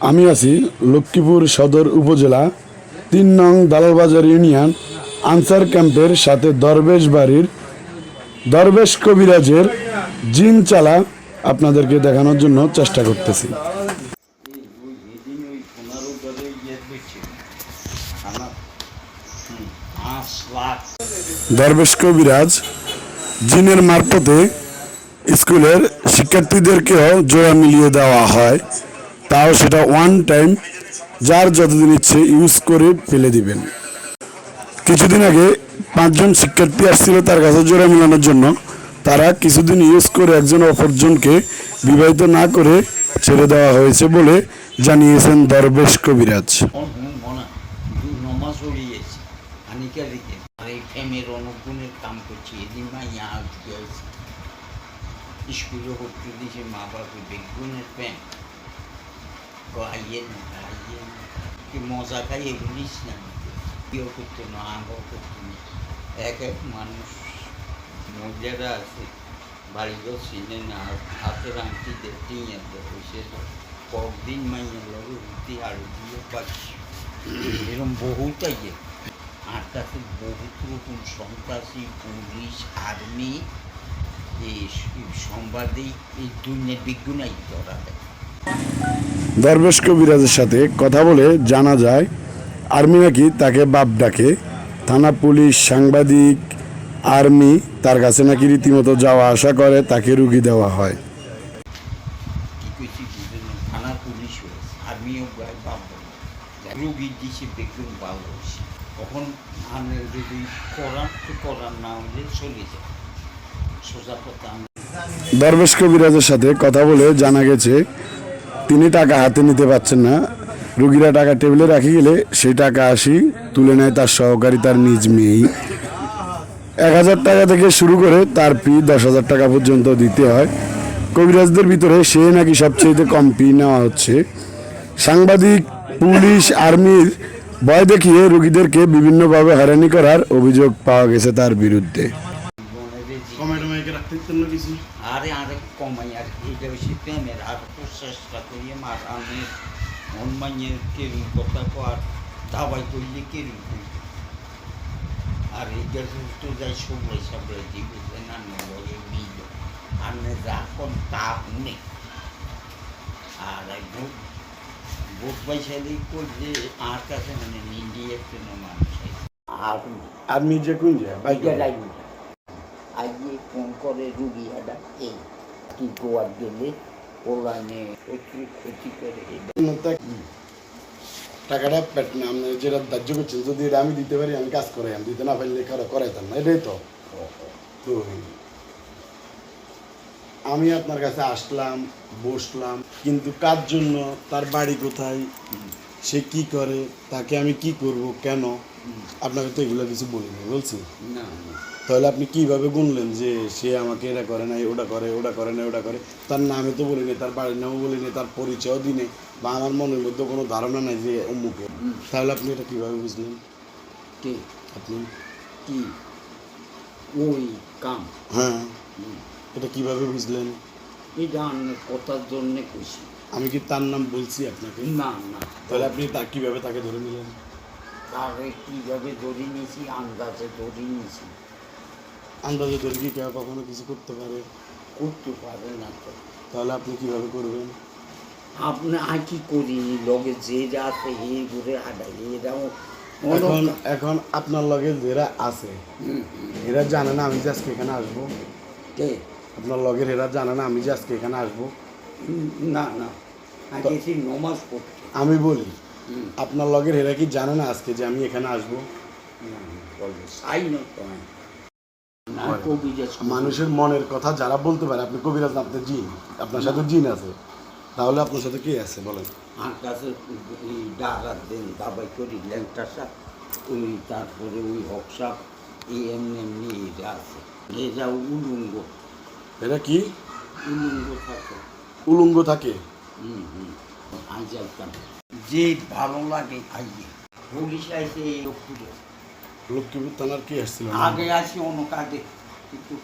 আমি আছি লক্ষ্মীপুর সদর উপজেলা, তিন নং দালালবাজার ইউনিয়ন, আনসার ক্যাম্পের সাথে দরবেশ বাড়ির দরবেশ কবিরাজের জিন চালা আপনাদেরকে দেখানোর জন্য চেষ্টা করতেছি। দরবেশ কবিরাজ জিনের মারফতে স্কুলের শিক্ষার্থীদেরকেও জোড়া মিলিয়ে দেওয়া হয়। তাও সেটা ওয়ান টাইম যার যতদিন ইচ্ছে ইউজ করে ফেলে দিবেন। কিছুদিন আগে পাঁচজন শিক্ষার্থী আসছিল তার কাছে জোড়া মেলানোর জন্য। তারা কিছুদিন ইউজ করে একজন অপরজনকে বিবাহিত না করে ছেড়ে দেওয়া হয়েছে বলে জানিয়েছেন দরবেশ কবিরাজ। স্কুলে ভর্তি দিয়েছে মা বাবা বেগুনের প্যান আইয়ে না আইয়ে কি মজা এগুলিস না কেউ করতো না আমরাও করতো না এক এক মানুষ মজারা আছে বাড়িও চিনে না হাতের আংটি দেখতে হয়েছে কদিন মাইয়া লগে উঠি আর দিয়ে পাচ্ছি এরকম বহুত আইয়ে আর কাছে বহুত রকম সন্ত্রাসী পুলিশ আর্মি এই সংবাদে এই দুনিয়ার বিজ্ঞানাই ধরা দেয় দরবেশ কবিরাজের সাথে কথা বলে জানা যায় আর্মি নাকি তাকে বাপ ডাকে। থানা পুলিশ সাংবাদিক আর্মি তার কাছে নাকি রীতিমতো যাওয়া আসা করে তাকে রুগী দেওয়া হয়। কি কইছি বুঝে না থানা পুলিশ হয়েছে আর্মিও গায়ে বাপ বলে রুগী দিছে বেগুন ভালো তখন আমি যদি করার তো করার না হলে চলে যায়। সোজা কথা। দরবেশ কবিরাজের সাথে কথা বলে জানা গেছে তিনি টাকা হাতে নিতে পারছেন না। রুগীরা টাকা টেবিলে রাখি গেলে সেই টাকা আসি, তুলে নেয় তার সহকারী, তার নিজ মেয়েই। এক হাজার টাকা থেকে শুরু করে তার ফি দশ হাজার টাকা পর্যন্ত দিতে হয়। কবিরাজদের ভিতরে সে নাকি সবচেয়ে কম ফি নেওয়া হচ্ছে। সাংবাদিক, পুলিশ, আর্মির ভয় দেখিয়ে রুগীদেরকে বিভিন্নভাবে হয়রানি করার অভিযোগ পাওয়া গেছে তার বিরুদ্ধে। আরে আরে কমাই আর এইটা বেশি প্রেমের আর চেষ্টা করিয়ে মার আমি হনুমানের কেরুম কথা কো আর দাবাই করলে কেরুম করি আর এইটা তো যাই সবলাই সাবলাই মিল আর নে যা কোন তা নেই আর এই ভোট পয়সালি করলে আর কাছে মানে নিন্দি একটা মানুষ আর যে কোন যায় বাইকে লাগবে আজকে ফোন করে রুগী একটা এই কি গোয়ার গেলে ওলানে প্রচুর ক্ষতি করে টাকাটা পেট না আপনি যেটা ধার্য করছেন যদি এটা আমি দিতে পারি আমি কাজ করে আমি দিতে না পারলে কারও করাইতাম না এটাই তো। তো আমি আপনার কাছে আসলাম বসলাম কিন্তু কার জন্য তার বাড়ি কোথায় সে কি করে তাকে আমি কি করব কেন আপনাকে তো এগুলো কিছু বলিনি বলছি। না। তাহলে আপনি কীভাবে গুনলেন যে সে আমাকে এটা করে নাই ওটা করে ওটা করে না ওটা করে? তার নামে তো বলিনি তার বাড়ির নামও বলিনি তার পরিচয়ও দিনে বা আমার মনের মধ্যে কোনো ধারণা নাই যে অমুকে। তাহলে আপনি এটা কীভাবে বুঝলেন? কে? আপনি? কি? ওই কাম? হ্যাঁ। এটা কীভাবে বুঝলেন? এটা কথার জন্যে খুশি। আমি কি তার নাম বলছি আপনাকে? না না। তাহলে আপনি তা কীভাবে তাকে ধরে নিলেন? তাকে কীভাবে ধরে নিয়েছি? আন্দাজে ধরে নিয়েছি। আন্দাজে ধরে কি কেউ কখনো কিছু করতে পারে? করতে পারে না তো। তাহলে আপনি কীভাবে করবেন? আপনি আর কি করি? লগে যে যা আছে হে ঘুরে হাঁটাই এরাও এখন এখন আপনার লগে যারা আছে। এরা জানে না আমি যে আজকে এখানে আসব। কে? আপনার লগের এরা জানে না আমি যে আজকে এখানে আসব। না না। আগে সে নমাজ পড়তে। আমি বলি আপনার লগের এরা কি জানে না আজকে যে আমি এখানে আসব? না, বলবে, চাই না তো আমি। না, কবিরাজ করি। মানুষের মনের কথা যারা বলতে পারে আপনি কবিরাজ আপনার জিন। আপনার সাথে জিন আছে। তাহলে আপনার সাথে কে আছে বলেন? আর কাছে ডাকা দেন দাবাই করি ল্যাংটা ওই তারপরে ওই হক সাপ এই এমনি এমনি এরা আছে। এরা উলুঙ্গ। এরা কি? উলুঙ্গ থাকে। উলঙ্গ থাকে? হুম হুম। যে ভালো লাগে পুলিশ আইসে লক্ষ্মীপুরে থানার কি আসছিল? আগে আসি অন্য কাজে। কিন্তু